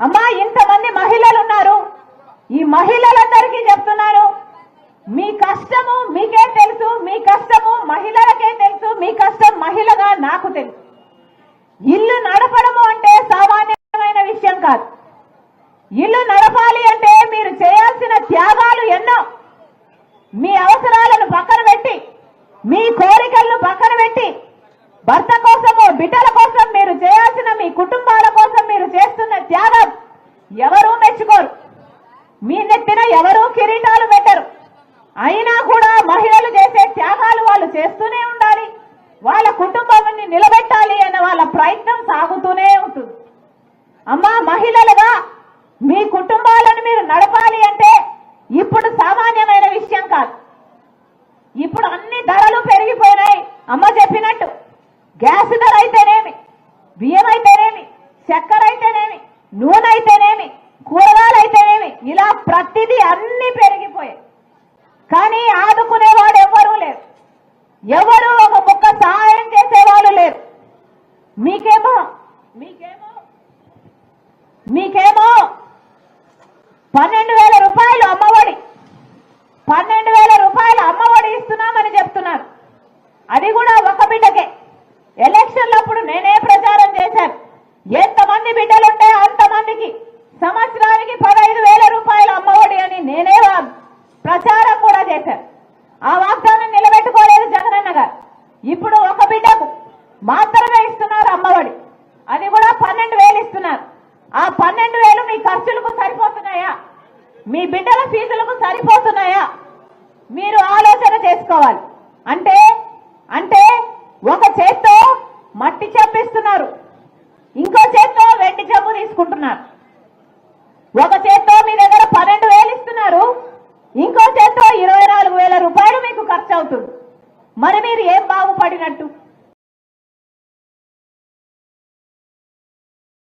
అమ్మా ఇంతమంది మహిళలు ఉన్నారు ఈ మహిళలందరికీ చెప్తున్నాను మీ కష్టము మీకే తెలుసు మీ కష్టము మహిళలకే తెలుసు మీ కష్టం మహిళగా నాకు తెలుసు. ఇల్లు నడపడము అంటే సామాన్యమైన విషయం కాదు. ఇల్లు నడపాలి అంటే మీరు చేయాల్సిన త్యాగాలు ఎన్నో. మీ అవసరాలను పక్కన పెట్టి మీ కోరికలను పక్కన పెట్టి భర్త కోసము బిడ్డల కోసం మీరు చేయాల్సిన మీ కుటుంబాల కోసం మీరు చేస్తున్న త్యాగం ఎవరూ మెచ్చుకోరు మీ నెత్తిన ఎవరూ కిరీటాలు పెట్టరు. అయినా కూడా మహిళలు చేసే త్యాగాలు వాళ్ళు చేస్తూనే ఉండాలి. వాళ్ళ కుటుంబాన్ని నిలబెట్టాలి అన్న వాళ్ళ ప్రయత్నం సాగుతూనే ఉంటుంది. అమ్మా మహిళలుగా మీ కుటుంబాలను మీరు నడపాలి అంటే ఇప్పుడు సామాన్యమైన విషయం కాదు. ఇప్పుడు అన్ని ధరలు పెరిగిపోయినాయి. అమ్మ ప్రతిదీ అన్ని పెరిగిపోయాయి. కానీ ఆదుకునేవాడు ఎవ్వరూ లేరు. ఎవరు ఒక ముక్క సహాయం చేసేవాళ్ళు లేరు. మీకేమో? మీకేమో? మీకేమో? పన్నెండు వేల రూపాయలు అమ్మఒడి. పన్నెండు వేల రూపాయలు అమ్మఒడి ఇస్తున్నామని చెప్తున్నారు. అది కూడా ఒక బిడ్డకే. ఎలక్షన్లప్పుడు నేనే ప్రచారం చేశాను ఎంతమంది బిడ్డలుంటే అంతమందికి సంవత్సరానికి పదహైదు వేల రూపాయలు అమ్మఒడి అని నేనే వా- ప్రచారం కూడా చేశాను ఆ వాగ్దానం నిలబెట్టుకోలేదు జగనన్న గారు ఇప్పుడు ఒక బిడ్డకు మాత్రమే ఇస్తున్నారు అమ్మఒడి. అది కూడా పన్నెండు వేలు ఇస్తున్నారు. ఆ పన్నెండు వేలు మీ ఖర్చులకు సరిపోతున్నాయా? మీ బిడ్డల ఫీజులకు సరిపోతున్నాయా? మీరు ఆలోచన చేసుకోవాలి. అంటే అంటే ఒక చేత్తో మట్టి చెప్పిస్తున్నారు ఇంకో చేత్తో వెండి జబ్బు తీసుకుంటున్నారు. ఒక చేతి మీ దగ్గర పన్నెండు వేలు ఇస్తున్నారు ఇంకో